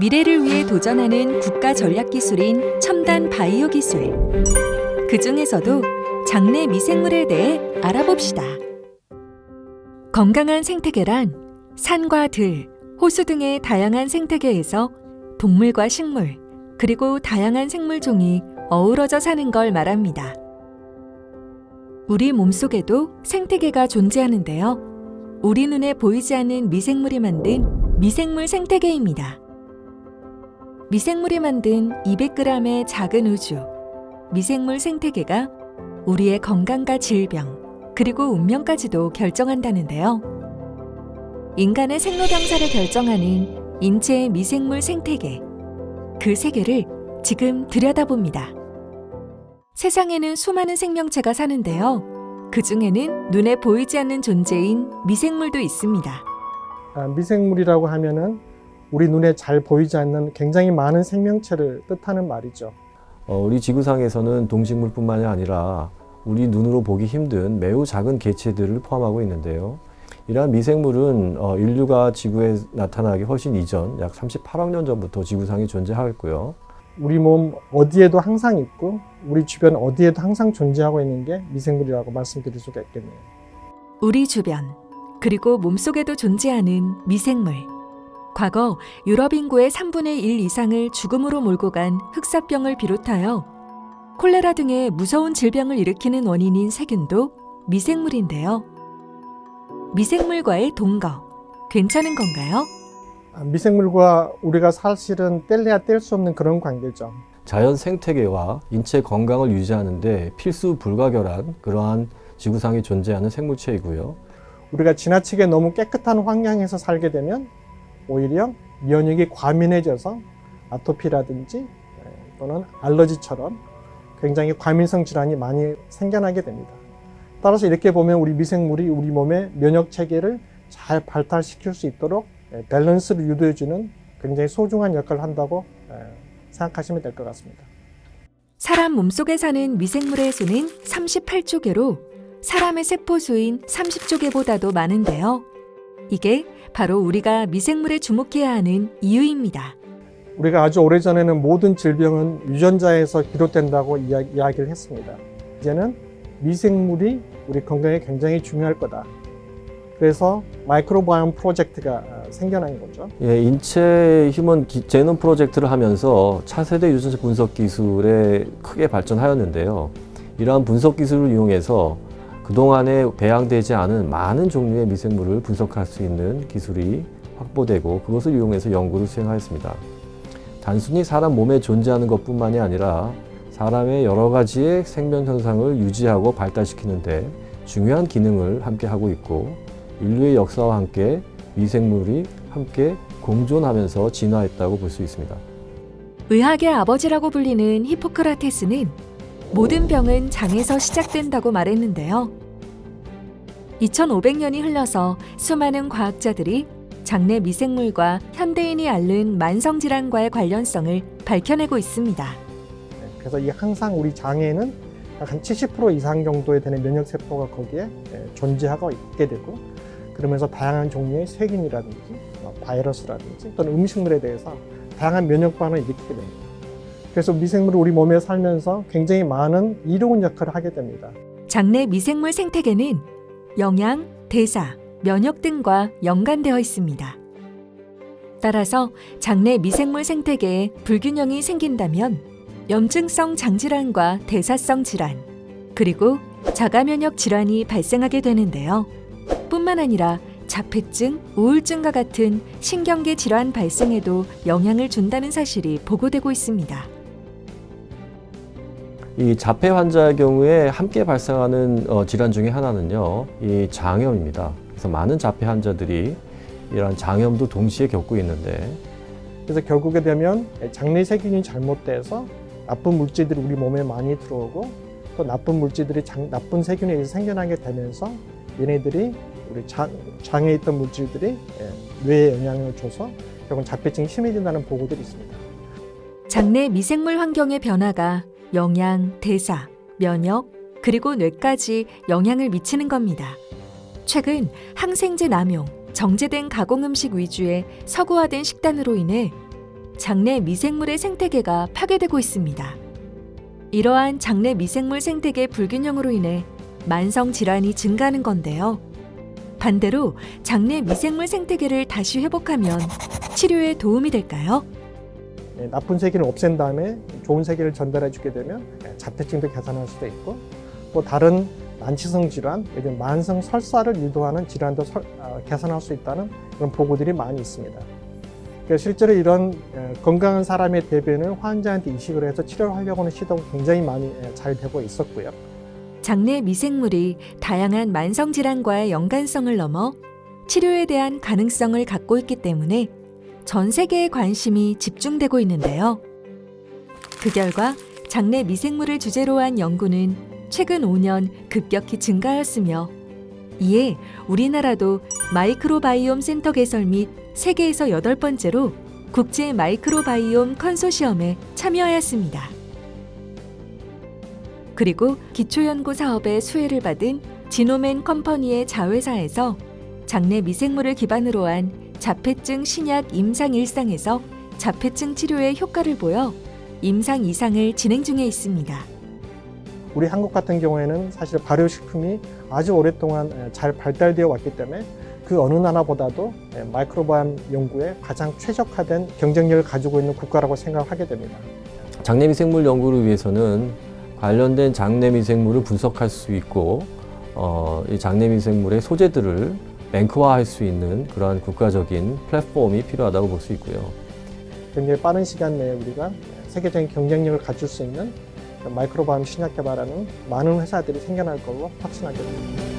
미래를 위해 도전하는 국가 전략 기술인 첨단 바이오 기술. 그 중에서도 장내 미생물에 대해 알아봅시다. 건강한 생태계란 산과 들, 호수 등의 다양한 생태계에서 동물과 식물, 그리고 다양한 생물종이 어우러져 사는 걸 말합니다. 우리 몸속에도 생태계가 존재하는데요. 우리 눈에 보이지 않는 미생물이 만든 미생물 생태계입니다. 미생물이 만든 200g의 작은 우주, 미생물 생태계가 우리의 건강과 질병, 그리고 운명까지도 결정한다는데요. 인간의 생로병사를 결정하는 인체의 미생물 생태계, 그 세계를 지금 들여다봅니다. 세상에는 수많은 생명체가 사는데요. 그 중에는 눈에 보이지 않는 존재인 미생물도 있습니다. 아, 미생물이라고 하면은 우리 눈에 잘 보이지 않는 굉장히 많은 생명체를 뜻하는 말이죠. 어, 우리 지구상에서는 동식물뿐만이 아니라 우리 눈으로 보기 힘든 매우 작은 개체들을 포함하고 있는데요. 이러한 미생물은 어, 인류가 지구에 나타나기 훨씬 이전 약 38억 년 전부터 지구상에 존재하였고요. 우리 몸 어디에도 항상 있고 우리 주변 어디에도 항상 존재하고 있는 게 미생물이라고 말씀드릴 수가 있겠네요. 우리 주변, 그리고 몸속에도 존재하는 미생물. 과거 유럽 인구의 3분의 1 이상을 죽음으로 몰고 간 흑사병을 비롯하여 콜레라 등의 무서운 질병을 일으키는 원인인 세균도 미생물인데요. 미생물과의 동거, 괜찮은 건가요? 아, 미생물과 우리가 사실은 뗄래야 뗄 수 없는 그런 관계죠. 자연 생태계와 인체 건강을 유지하는데 필수 불가결한 그러한 지구상에 존재하는 생물체이고요. 우리가 지나치게 너무 깨끗한 환경에서 살게 되면 오히려 면역이 과민해져서 아토피라든지 에, 또는 알러지처럼 굉장히 과민성 질환이 많이 생겨나게 됩니다. 따라서 이렇게 보면 우리 미생물이 우리 몸의 면역 체계를 잘 발달시킬 수 있도록 에, 밸런스를 유도해주는 굉장히 소중한 역할을 한다고 에, 생각하시면 될 것 같습니다. 사람 몸속에 사는 미생물의 수는 38조 개로 사람의 세포 수인 30조 개보다도 많은데요. 이게 바로 우리가 미생물에 주목해야 하는 이유입니다. 우리가 아주 오래전에는 모든 질병은 유전자에서 비롯된다고 이야, 이야기를 했습니다. 이제는 미생물이 우리 건강에 굉장히 중요할 거다. 그래서 마이크로바이옴 프로젝트가 생겨난 거죠. 예, 인체 휴먼 기- 제놈 프로젝트를 하면서 차세대 유전자 분석 기술에 크게 발전하였는데요. 이러한 분석 기술을 이용해서 그동안에 배양되지 않은 많은 종류의 미생물을 분석할 수 있는 기술이 확보되고 그것을 이용해서 연구를 수행하였습니다. 단순히 사람 몸에 존재하는 것뿐만이 아니라 사람의 여러 가지의 생명 현상을 유지하고 발달시키는데 중요한 기능을 함께 하고 있고 인류의 역사와 함께 미생물이 함께 공존하면서 진화했다고 볼 수 있습니다. 의학의 아버지라고 불리는 히포크라테스는 모든 병은 장에서 시작된다고 말했는데요. 2500년이 흘러서 수많은 과학자들이 장내 미생물과 현대인이 앓는 만성질환과의 관련성을 밝혀내고 있습니다. 네, 그래서 이 항상 우리 장에는 약한70% 이상 정도에 되는 면역 세포가 거기에 예, 존재하고 있게 되고 그러면서 다양한 종류의 세균이라든지 뭐 바이러스라든지 또는 음식물에 대해서 다양한 면역 반응을 일으키게 됩니다. 그래서 미생물이 우리 몸에 살면서 굉장히 많은 이로운 역할을 하게 됩니다. 장내 미생물 생태계는 영양, 대사, 면역 등과 연관되어 있습니다. 따라서 장내 미생물 생태계에 불균형이 생긴다면 염증성 장질환과 대사성 질환, 그리고 자가면역 질환이 발생하게 되는데요. 뿐만 아니라 자폐증, 우울증과 같은 신경계 질환 발생에도 영향을 준다는 사실이 보고되고 있습니다. 이 자폐 환자의 경우에 함께 발생하는 어, 질환 중에 하나는요, 이 장염입니다. 그래서 많은 자폐 환자들이 이러한 장염도 동시에 겪고 있는데 그래서 결국에 되면 장내 세균이 잘못돼서 나쁜 물질들이 우리 몸에 많이 들어오고 또 나쁜 물질들이 장, 나쁜 세균에 의해서 생겨나게 되면서 얘네들이 우리 장, 장에 있던 물질들이 예, 뇌에 영향을 줘서 결국 자폐증이 심해진다는 보고들이 있습니다. 장내 미생물 환경의 변화가 영양, 대사, 면역, 그리고 뇌까지 영향을 미치는 겁니다. 최근 항생제 남용, 정제된 가공 음식 위주의 서구화된 식단으로 인해 장내 미생물의 생태계가 파괴되고 있습니다. 이러한 장내 미생물 생태계 불균형으로 인해 만성 질환이 증가하는 건데요. 반대로 장내 미생물 생태계를 다시 회복하면 치료에 도움이 될까요? 예, 나쁜 세균을 없앤 다음에 좋은 세균을 전달해 주게 되면 예, 자폐증도 개선할 수도 있고 또 다른 난치성 질환, 들면 만성 설사를 유도하는 질환도 설- 아, 개선할 수 있다는 그런 보고들이 많이 있습니다. 실제로 이런 예, 건강한 사람의 대변을 환자한테 이식을 해서 치료를 하려고 하는 시도가 굉장히 많이 예, 잘 되고 있었고요. 장내 미생물이 다양한 만성 질환과의 연관성을 넘어 치료에 대한 가능성을 갖고 있기 때문에 전 세계의 관심이 집중되고 있는데요. 그 결과 장내 미생물을 주제로 한 연구는 최근 5년 급격히 증가하였으며 이에 우리나라도 마이크로바이옴 센터 개설 및 세계에서 여덟 번째로 국제 마이크로바이옴 컨소시엄에 참여하였습니다. 그리고 기초연구 사업의 수혜를 받은 지노맨 컴퍼니의 자회사에서 장내 미생물을 기반으로 한 자폐증 신약 임상 일상에서 자폐증 치료에 효과를 보여 임상 이상을 진행 중에 있습니다. 우리 한국 같은 경우에는 사실 발효식품이 아주 오랫동안 예, 잘 발달되어 왔기 때문에 그 어느 나라보다도 예, 마이크로바이옴 연구에 가장 최적화된 경쟁력을 가지고 있는 국가라고 생각하게 됩니다. 장내 미생물 연구를 위해서는 관련된 장내 미생물을 분석할 수 있고 어, 이 장내 미생물의 소재들을 랭크화할 수 있는 그러한 국가적인 플랫폼이 필요하다고 볼 수 있고요. 굉장히 빠른 시간 내에 우리가 세계적인 경쟁력을 갖출 수 있는 마이크로바이옴 신약 개발하는 많은 회사들이 생겨날 걸로 확신하게 됩니다.